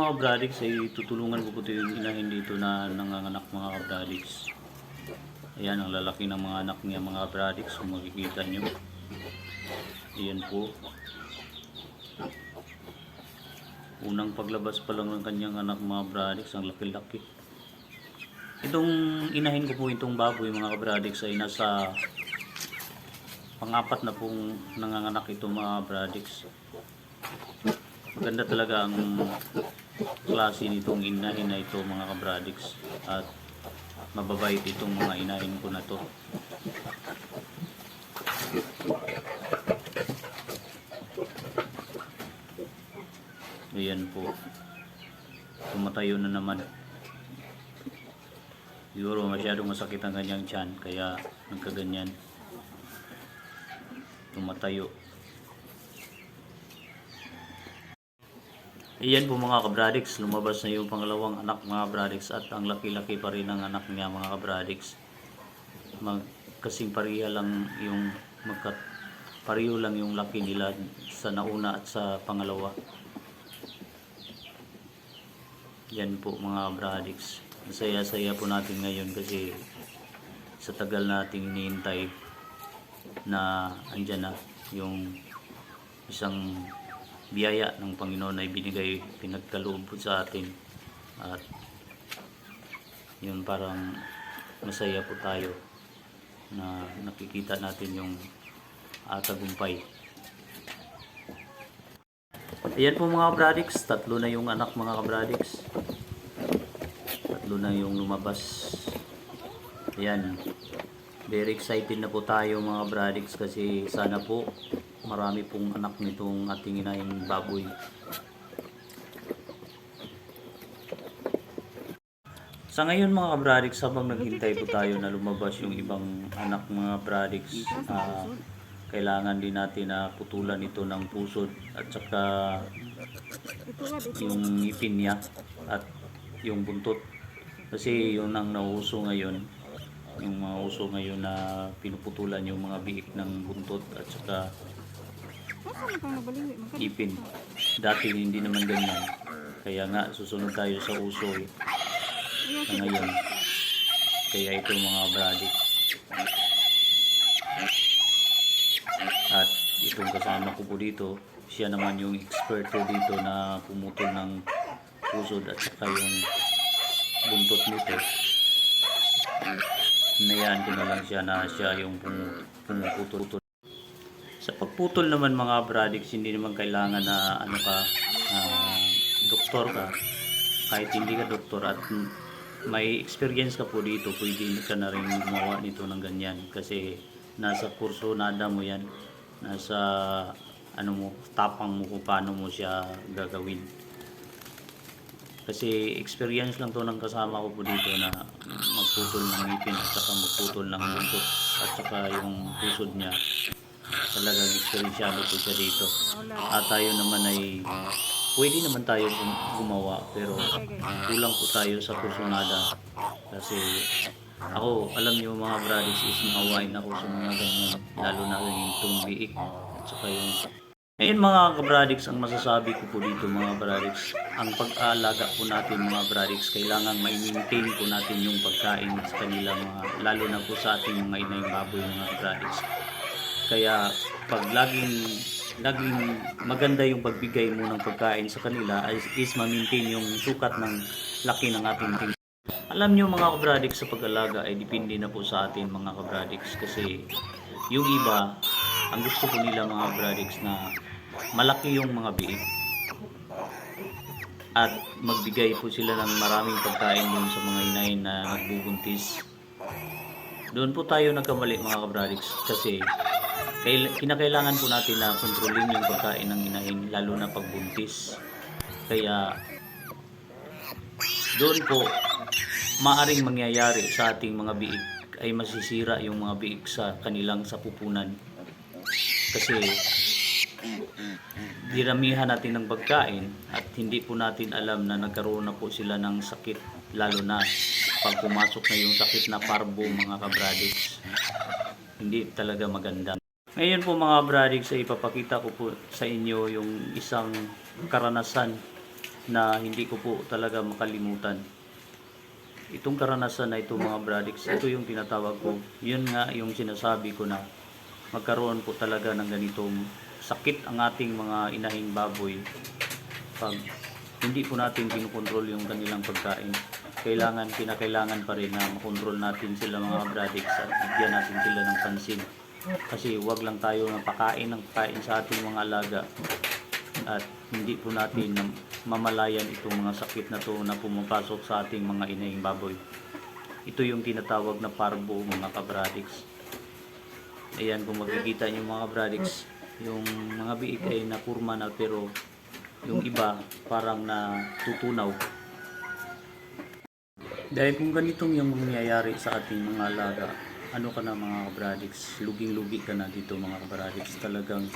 mga kabradiks ay tutulungan ko po ito yung inahin dito na nanganganak mga kabradiks. Ayan ang lalaki ng mga anak niya mga kabradiks kung makikita nyo. Ayan po. Unang paglabas pa lang ng kanyang anak mga kabradiks, ang laki-laki. Itong inahin ko po itong baboy mga kabradiks ay nasa pangapat na pong nanganganak ito mga kabradiks. Maganda talaga ang klase nitong inahin na ito mga kabradiks at mababait itong mga inahin ko na to. Ayan po. Tumatayo na naman. Siguro masyadong masakit ang kanyang tiyan kaya nagkaganyan. Tumatayo. Iyan po mga kabradix, lumabas na yung pangalawang anak mga kabradix at ang laki-laki pa rin ang anak niya mga kabradix. Mag, kasing pariha lang yung magkat pariho lang yung laki nila sa nauna at sa pangalawa. Yan po mga kabradix. Masaya-saya po natin ngayon kasi sa tagal nating hinihintay na andyan na yung isang biyaya ng Panginoon ay binigay, pinagkaloob po sa atin. At yun parang masaya po tayo na nakikita natin yung uh, tagumpay. Ayan po mga kabradix, tatlo na yung anak mga kabradix. Tatlo na yung lumabas. Ayan. Very excited na po tayo mga kabradix kasi sana po marami pong anak nitong ating inahing baboy. Sa ngayon mga kabradix, habang naghintay po tayo na lumabas yung ibang anak mga kabradix, ah, kailangan din natin na putulan ito ng pusod at saka yung ngipin niya at yung buntot. Kasi yun ang nauso ngayon, yung mga uso ngayon na pinuputulan yung mga biik ng buntot at saka ipin. Dati hindi naman ganyan. Kaya nga susunod tayo sa uso eh. Sa ngayon. Kaya ito mga bradik. At itong kasama ko po dito, siya naman yung expert po dito na pumutol ng pusod at saka yung buntot nito. Hinayaan ko na lang siya na siya yung pum- pumuputol. Sa pagputol naman mga bradics, hindi naman kailangan na ano ka, ah, doktor ka. Kahit hindi ka doktor at may experience ka po dito, pwede ka na rin gumawa nito ng ganyan. Kasi nasa kurso nada mo yan. Nasa ano mo, tapang mo kung paano mo siya gagawin. Kasi experience lang to ng kasama ko po dito na magputol ng ngipin at saka magputol ng buntot at saka yung pusod niya talagang experiensyado po siya dito. At tayo naman ay pwede naman tayo gum- gumawa pero kulang po tayo sa kursunada kasi ako alam niyo mga brothers is maawain ako sa mga ganyan lalo na yung tumbiik at saka yung ngayon mga kabradics, ang masasabi ko po dito mga kabradics, ang pag-aalaga po natin mga kabradics, kailangan ma-maintain po natin yung pagkain sa kanila mga, lalo na po sa ating mga inay baboy mga kabradics. Kaya pag laging laging maganda yung pagbigay mo ng pagkain sa kanila is, is ma-maintain yung sukat ng laki ng ating ting. Alam nyo mga kabradics sa pag-alaga ay depende na po sa atin mga kabradics kasi yung iba ang gusto po nila mga kabradics na malaki yung mga biik at magbigay po sila ng maraming pagkain dun sa mga inahin na nagbubuntis. Doon po tayo nagkamali mga kabradics kasi kinakailangan po natin na kontrolin yung pagkain ng inahin lalo na pagbuntis. Kaya doon po maaring mangyayari sa ating mga biik ay masisira yung mga biik sa kanilang sapupunan. Kasi diramihan natin ng pagkain at hindi po natin alam na nagkaroon na po sila ng sakit lalo na pag pumasok na yung sakit na parbo mga kabradics hindi talaga maganda ngayon po mga kabradics ay ipapakita ko po sa inyo yung isang karanasan na hindi ko po talaga makalimutan. Itong karanasan na ito mga bradiks, ito yung tinatawag ko. Yun nga yung sinasabi ko na magkaroon po talaga ng ganitong sakit ang ating mga inahing baboy pag hindi po natin kinukontrol yung kanilang pagkain. Kailangan, kinakailangan pa rin na makontrol natin sila mga bradiks at bigyan natin sila ng pansin. Kasi wag lang tayo na pakain ng pakain sa ating mga alaga at hindi po natin na mamalayan itong mga sakit na to na pumapasok sa ating mga inahing baboy. Ito yung tinatawag na parbo mga kabradiks. Ayan kung makikita nyo mga bradiks, yung mga biik ay nakurma na pero yung iba parang natutunaw. Dahil kung ganitong yung mangyayari sa ating mga alaga, ano ka na mga kabradiks, luging-lugi ka na dito mga kabradiks, talagang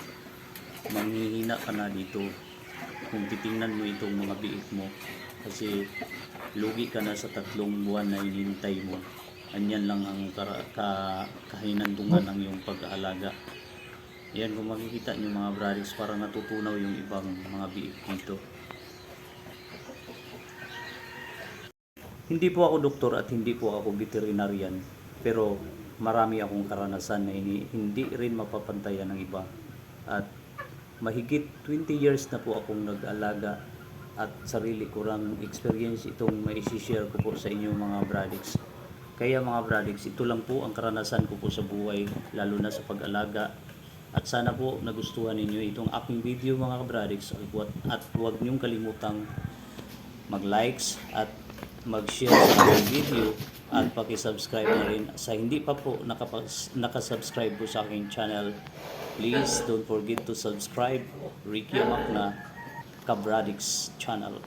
manghihina ka na dito. Kung titingnan mo itong mga biik mo kasi lugi ka na sa tatlong buwan na inintay mo. Anyan lang ang kara- ka, kahinandungan ng iyong pag-aalaga. Yan kung makikita nyo mga brothers parang natutunaw yung ibang mga biik dito. Hindi po ako doktor at hindi po ako veterinarian pero marami akong karanasan na ini, hindi rin mapapantayan ng iba at mahigit 20 years na po akong nag-alaga at sarili ko lang experience itong mai-share ko po sa inyo mga bradiks. Kaya mga bradiks, ito lang po ang karanasan ko po sa buhay, lalo na sa pag-alaga. At sana po nagustuhan ninyo itong aking video mga huwag, at huwag niyong kalimutang mag-likes at mag-share sa aking video at paki-subscribe na rin. Sa hindi pa po nakapas- nakasubscribe po sa aking channel, please don't forget to subscribe Ricky Amakna Kabradix channel.